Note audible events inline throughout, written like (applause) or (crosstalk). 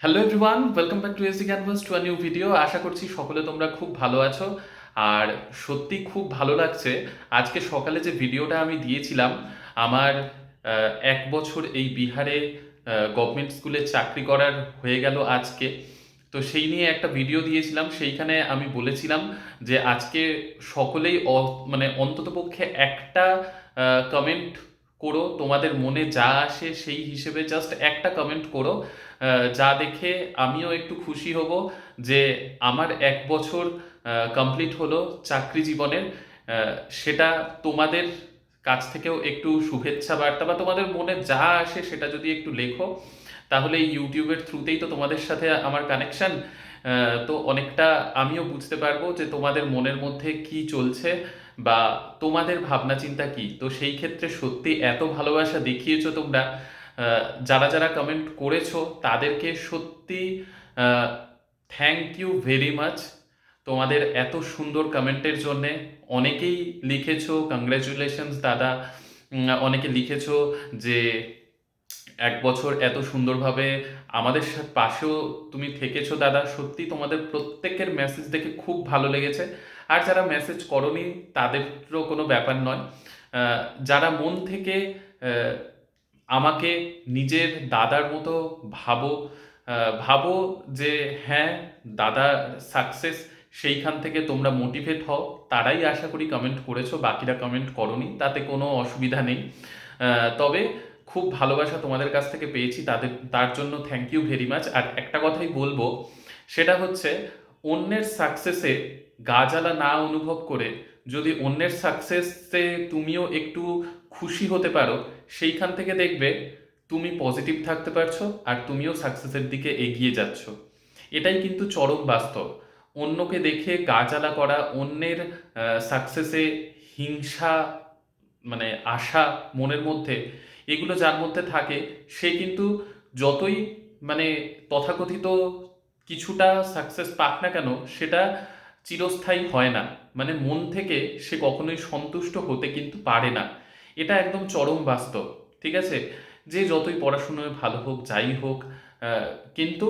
Hello everyone welcome back to AC canvas to new video আশা করছি সকলে তোমরা খুব ভালো আছো। আর সত্যি খুব ভালো লাগছে, আজকে সকালে যে ভিডিওটা আমি দিয়েছিলাম, আমার এক বছর এই বিহারে গভর্নমেন্ট স্কুলে চাকরি করার হয়ে গেল আজকে। তো সেই নিয়ে একটা ভিডিও দিয়েছিলাম, সেইখানে আমি বলেছিলাম যে আজকে সকলেই মানে অন্ততপক্ষে একটা কমেন্ট করো, তোমাদের মনে যা আসে সেই হিসেবে জাস্ট একটা কমেন্ট করো যা দেখে আমিও একটু খুশি হব যে আমার এক বছর কমপ্লিট হলো চাকরি জীবনের। সেটা তোমাদের কাছ থেকেও একটু শুভেচ্ছা বার্তা বা তোমাদের মনে যা আসে সেটা যদি একটু লেখো, তাহলে ইউটিউবের থ্রুতেই তো তোমাদের সাথে আমার কানেকশন তো অনেকটা আমিও বুঝতে পারব যে তোমাদের মনের মধ্যে কি চলছে। বা তোমাদের ভাবনা চিন্তা কি? তো সেই ক্ষেত্রে সত্যি এত ভালোবাসা দেখিয়েছো তোমরা যারা যারা কমেন্ট করেছ তাদেরকে সত্যি থ্যাংক ইউ ভেরি মাচ তোমাদের এত সুন্দর কমেন্টের জন্যে অনেকেই লিখেছো কংগ্রাচুলেশনস দাদা। অনেকে লিখেছো যে এক বছর এত সুন্দরভাবে আমাদের পাশেও তুমি থেকেছো দাদা। সত্যি তোমাদের প্রত্যেকের মেসেজ দেখে খুব ভালো লেগেছে। আর যারা মেসেজ করনি, তাদেরও কোনো ব্যাপার নয়। যারা মন থেকে আমাকে নিজের দাদার মতো ভাবো ভাবো যে হ্যাঁ দাদা সাকসেস সেইখান থেকে তোমরা মোটিভেট হও। তারাই আশা করি কমেন্ট করেছ, বাকিরা কমেন্ট করনি, তাতে কোনো অসুবিধা নেই। তবে খুব ভালোবাসা তোমাদের কাছ থেকে পেয়েছি, তাদের, তার জন্য থ্যাংক ইউ ভেরি মাচ আর একটা কথাই বলব, সেটা হচ্ছে, অন্যের সাকসেসে গা জ্বালা না অনুভব করে যদি অন্যের সাকসেসে তুমিও একটু খুশি হতে পারো, সেইখান থেকে দেখবে তুমি পজিটিভ থাকতে পারছ আর তুমিও সাকসেসের দিকে এগিয়ে যাচ্ছ। এটাই কিন্তু চরম বাস্তব। অন্যকে দেখে গা জ্বালা করা, অন্যের সাকসেসে হিংসা মানে আশা মনের মধ্যে, এগুলো যার মধ্যে থাকে, সে কিন্তু যতই মানে তথাকথিত কিছুটা সাকসেস পাক না কেন, সেটা চিরস্থায়ী হয় না। মানে মন থেকে সে কখনোই সন্তুষ্ট হতে কিন্তু পারে না। এটা একদম চরম বাস্তব, ঠিক আছে? যে যতই পড়াশুনোয় ভালো হোক, যাই হোক কিন্তু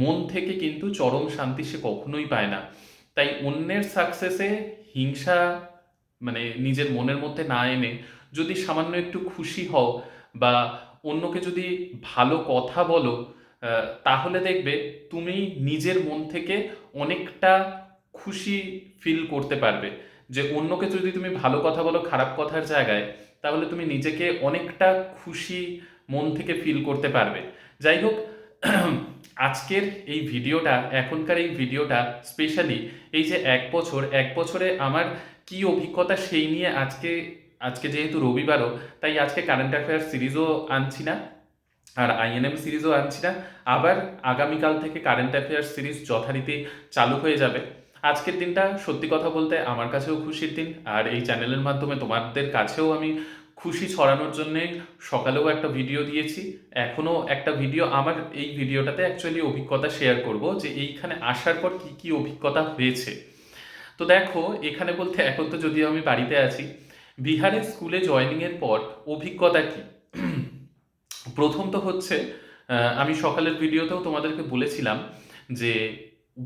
মন থেকে কিন্তু চরম শান্তি সে কখনোই পায় না। তাই অন্যের সাকসেসে হিংসা মানে নিজের মনের মধ্যে না এনে যদি সামান্য একটু খুশি হও বা অন্যকে যদি ভালো কথা বলো তাহলে দেখবে তুমি নিজের মন থেকে অনেকটা খুশি ফিল করতে পারবে। যে অন্যকে যদি তুমি ভালো কথা বলো, খারাপ কথার জায়গায়, তাহলে তুমি নিজেকে অনেকটা খুশি মন থেকে ফিল করতে পারবে। যাই হোক, (clears throat) আজকের এই ভিডিওটা, এখনকার এই ভিডিওটা স্পেশালি এই যে এক বছর, এক বছরে আমার কি অভিজ্ঞতা সেই নিয়ে আজকে আজকে যেহেতু রবিবারও, তাই আজকে কারেন্ট অ্যাফেয়ার সিরিজও আনছি না, আর আইএনএম সিরিজও আনছি না। আবার আগামীকাল থেকে কারেন্ট অ্যাফেয়ার সিরিজ যথারীতি চালু হয়ে যাবে। আজকের দিনটা সত্যি কথা বলতে আমার কাছেও খুশির দিন। আর এই চ্যানেলের মাধ্যমে তোমাদের কাছেও আমি খুশি ছড়ানোর জন্যে সকালেও একটা ভিডিও দিয়েছি। এখনও একটা ভিডিও আমার এই ভিডিওটাতে অ্যাকচুয়ালি অভিজ্ঞতা শেয়ার করব যে এইখানে আসার পর কি কি অভিজ্ঞতা হয়েছে। তো দেখো, এখানে বলতে এখন তো যদিও আমি বাড়িতে আছি, বিহারের স্কুলে জয়েনিংয়ের পর অভিজ্ঞতা কি? প্রথম তো হচ্ছে আমি সকালের ভিডিওতেও তোমাদেরকে বলেছিলাম যে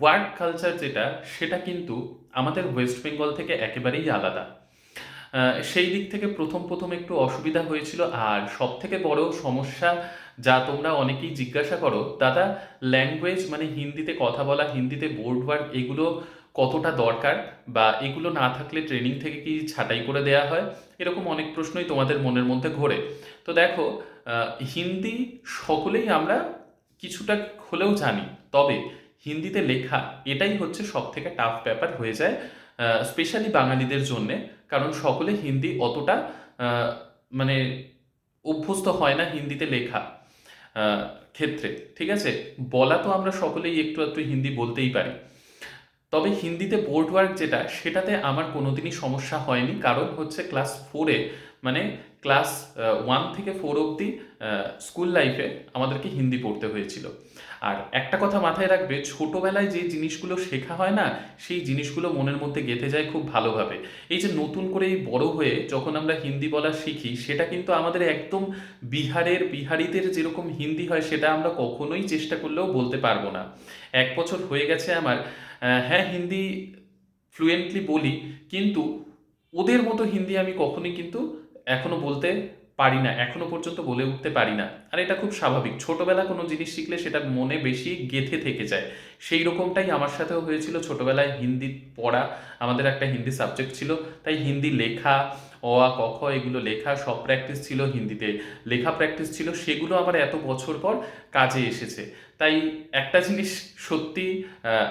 ওয়ার্ক কালচার যেটা, সেটা কিন্তু আমাদের ওয়েস্ট বেঙ্গল থেকে একেবারেই আলাদা। সেই দিক থেকে প্রথম প্রথম একটু অসুবিধা হয়েছিল, আর সব থেকে বড় সমস্যা যা তোমরা অনেকেই জিজ্ঞাসা করো, দাদা ল্যাঙ্গুয়েজ মানে হিন্দিতে কথা বলা, হিন্দিতে বোর্ড ওয়ার্ক এগুলো কতটা দরকার? বা এগুলো না থাকলে ট্রেনিং থেকে কি ছাঁটাই করে দেওয়া হয়? এরকম অনেক প্রশ্নই তোমাদের মনের মধ্যে ঘোরে। তো দেখো হিন্দি সকলেই আমরা কিছুটা হলেও জানি, তবে হিন্দিতে লেখা, এটাই হচ্ছে সব থেকে টাফ ব্যাপার হয়ে যায় স্পেশালি বাঙালিদের জন্যে, কারণ সকলে হিন্দি অতটা মানে অভ্যস্ত হয় না হিন্দিতে লেখা ক্ষেত্রে, ঠিক আছে? বলা তো আমরা সকলেই একটু একটু হিন্দি বলতেই পারি। তবে হিন্দিতে বোর্ড ওয়ার্ক যেটা, সেটাতে আমার কোনোদিনই সমস্যা হয়নি, কারণ হচ্ছে ক্লাস ফোরে মানে ক্লাস ওয়ান থেকে ফোর অবধি স্কুল লাইফে আমাদেরকে হিন্দি পড়তে হয়েছিল। আর একটা কথা মাথায় রাখবে, ছোটোবেলায় যে জিনিসগুলো শেখা হয় না, সেই জিনিসগুলো মনের মধ্যে গেঁথে যায় খুব ভালোভাবে। এই যে নতুন করে এই বড় হয়ে যখন আমরা হিন্দি বলা শিখি, সেটা কিন্তু আমাদের একদম বিহারের বিহারিদের যেরকম হিন্দি হয়, সেটা আমরা কখনোই চেষ্টা করলেও বলতে পারব না। এক বছর হয়ে গেছে আমার হ্যাঁ হিন্দি ফ্লুয়েন্টলি বলি, কিন্তু ওদের মতো হিন্দি আমি কখনোই কিন্তু এখনও বলতে পারি না, এখনও পর্যন্ত বলে উঠতে পারি না। আর এটা খুব স্বাভাবিক। ছোটবেলা কোনো জিনিস শিখলে সেটা মনে বেশি গেঁথে থেকে যায়। সেই রকমটাই আমার সাথেও হয়েছিল। ছোটবেলায় হিন্দি পড়া আমাদের একটা হিন্দি সাবজেক্ট ছিল। তাই হিন্দি লেখা, অ, আ, ক, খ এগুলো লেখা, সব প্র্যাকটিস ছিল হিন্দিতে। লেখা প্র্যাকটিস ছিল, সেগুলো আবার এত বছর পর কাজে এসেছে। তাই একটা জিনিস সত্যি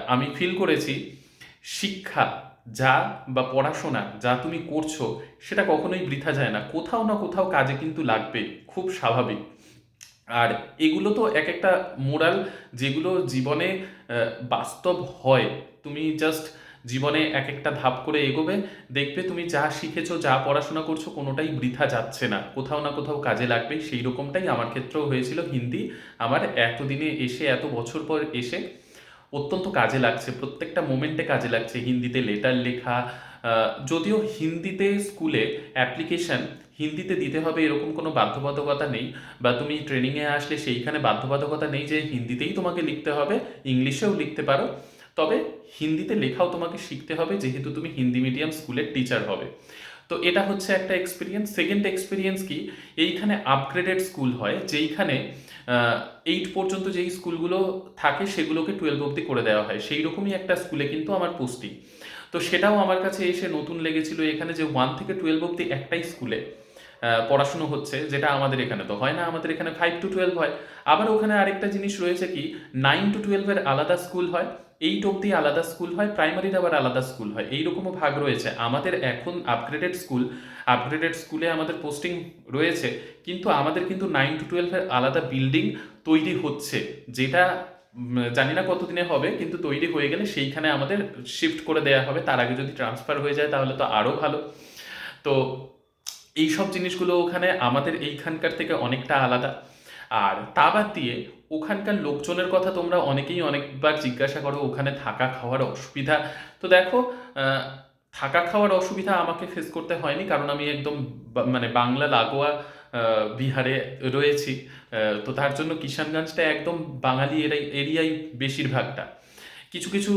আমি ফিল করেছি, শিক্ষা। যা বা পড়াশোনা যা তুমি করছ, সেটা কখনোই বৃথা যায় না। কোথাও না কোথাও কাজে কিন্তু লাগবে, খুব স্বাভাবিক। আর এগুলো তো এক একটা মোরাল যেগুলো জীবনে বাস্তব হয়, তুমি জাস্ট জীবনে এক একটা ধাপ করে এগোবে, দেখবে তুমি যা শিখেছো, যা পড়াশোনা করছ, কোনোটাই বৃথা যাচ্ছে না। কোথাও না কোথাও কাজে লাগবে, সেই রকমটাই আমার ক্ষেত্রেও হয়েছিল। হিন্দি আমার এতদিনে এসে, এত বছর পর এসে অত্যন্ত কাজে লাগছে, প্রত্যেকটা মোমেন্টে কাজে লাগছে। হিন্দিতে লেটার লেখা যদিও হিন্দিতে স্কুলে অ্যাপ্লিকেশন হিন্দিতে দিতে হবে এরকম কোনো বাধ্যবাধকতা নেই বা তুমি ট্রেনিংয়ে আসলে সেইখানে বাধ্যবাধকতা নেই যে হিন্দিতেই তোমাকে লিখতে হবে, ইংলিশেও লিখতে পারো। তবে হিন্দিতে লেখাও তোমাকে শিখতে হবে, যেহেতু তুমি হিন্দি মিডিয়াম স্কুলের টিচার হবে। তো এটা হচ্ছে একটা এক্সপিরিয়েন্স সেকেন্ড এক্সপিরিয়েন্স কি? এইখানে আপগ্রেডেড স্কুল হয়, যেইখানে এইট পর্যন্ত যেই স্কুলগুলো থাকে সেগুলোকে টুয়েলভ অবধি করে দেওয়া হয়। সেই রকমই একটা স্কুলে কিন্তু আমার পোস্টিং তো সেটাও আমার কাছে এসে নতুন লেগেছিল। এখানে যে ওয়ান থেকে টুয়েলভ অবধি একটাই স্কুলে পড়াশুনো হচ্ছে, যেটা আমাদের এখানে তো হয় না, আমাদের এখানে ফাইভ টু টুয়েলভ হয়। আবার ওখানে আরেকটা জিনিস রয়েছে কি? নাইন টু টুয়েলভের আলাদা স্কুল হয়। এইট অবধি আলাদা স্কুল হয় প্রাইমারির আবার আলাদা স্কুল হয়। এইরকমও ভাগ রয়েছে। আমাদের এখন আপগ্রেডেড স্কুল আপগ্রেডেড স্কুলে আমাদের পোস্টিং রয়েছে, কিন্তু আমাদের কিন্তু নাইন টু টুয়েলভের আলাদা বিল্ডিং তৈরি হচ্ছে। যেটা জানি না কতদিনে হবে, কিন্তু তৈরি হয়ে গেলে সেইখানে আমাদের শিফট করে দেওয়া হবে। তার আগে যদি ট্রান্সফার হয়ে যায় তাহলে তো আরও ভালো। তো এই সব জিনিসগুলো ওখানে আমাদের এইখানকার থেকে অনেকটা আলাদা। আর তা বাদ দিয়ে ওখানকার লোকজনের কথা তোমরা অনেকেই অনেকবার জিজ্ঞাসা করো, ওখানে থাকা খাওয়ার অসুবিধা। তো দেখো থাকা খাওয়ার অসুবিধা আমাকে ফেস করতে হয়নি কারণ আমি একদম মানে বাংলা লাগোয়া বিহারে রয়েছি। তো তার জন্য কিষানগঞ্জটা একদম বাঙালি এরিয়াই বেশিরভাগটা। কিছু কিছু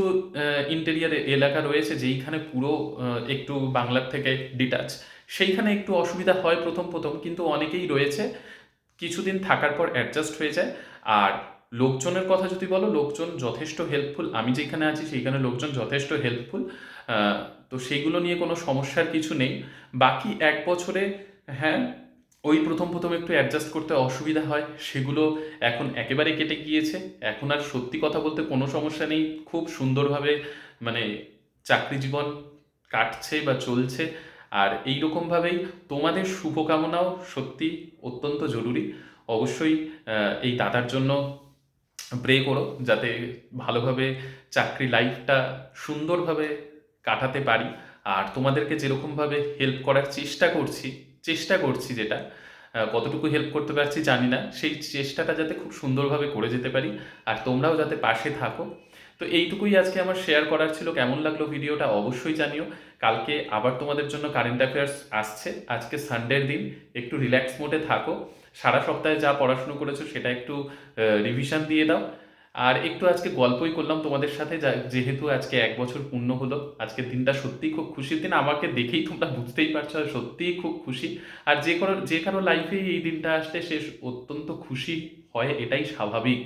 ইন্টেরিয়ার এলাকা রয়েছে যেইখানে পুরো একটু বাংলার থেকে ডিটাচ সেইখানে একটু অসুবিধা হয় প্রথম প্রথম, কিন্তু অনেকেই রয়েছে। কিছুদিন থাকার পর অ্যাডজাস্ট হয়ে যায়। আর লোকজনের কথা যদি বলো, লোকজন যথেষ্ট হেল্পফুল আমি যেখানে আছি সেইখানে লোকজন যথেষ্ট হেল্পফুল তো সেইগুলো নিয়ে কোনো সমস্যার কিছু নেই। বাকি এক বছরে হ্যাঁ ওই প্রথম প্রথম একটু অ্যাডজাস্ট করতে অসুবিধা হয়। সেগুলো এখন একেবারে কেটে গিয়েছে। এখন আর সত্যি কথা বলতে কোনো সমস্যা নেই। খুব সুন্দরভাবে মানে চাকরি জীবন কাটছে বা চলছে। আর এই রকমভাবেই তোমাদের শুভকামনাও সত্যি অত্যন্ত জরুরি। অবশ্যই এই দাদার জন্য প্রে করো যাতে ভালোভাবে চাকরি লাইফটা সুন্দরভাবে কাটাতে পারি। আর তোমাদেরকে যেরকমভাবে হেল্প করার চেষ্টা করছি চেষ্টা করছি যেটা কতটুকু হেল্প করতে পারছি জানি না। সেই চেষ্টাটা যাতে খুব সুন্দরভাবে করে যেতে পারি। আর তোমরাও যাতে পাশে থাকো। তো এইটুকুই আজকে আমার শেয়ার করার ছিল। কেমন লাগল ভিডিওটা অবশ্যই জানিও। কালকে আবার তোমাদের জন্য কারেন্ট অ্যাফেয়ার্স আসছে। আজকে সানডের দিন। একটু রিল্যাক্স মোডে থাকো। সারা সপ্তাহে যা পড়াশুনো করেছ সেটা একটু রিভিশন দিয়ে দাও। আর একটু আজকে গল্পই করলাম তোমাদের সাথে। যেহেতু আজকে এক বছর পূর্ণ হলো আজকের দিনটা সত্যিই খুব খুশির দিন। আমাকে দেখেই তোমরা বুঝতেই পারছ সত্যিই খুব খুশি। আর যে কোনো, যে কারও লাইফে এই দিনটা আসলে সে অত্যন্ত খুশি হয়, এটাই স্বাভাবিক।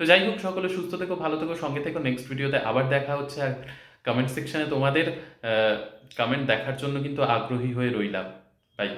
তো যাই হোক, সকলে সুস্থ থেকো, ভালো থেকো, সঙ্গে থেকো। নেক্সট ভিডিওতে আবার দেখা হচ্ছে আর কমেন্ট সেকশানে তোমাদের কমেন্ট দেখার জন্য কিন্তু আগ্রহী হয়ে রইলাম। বাই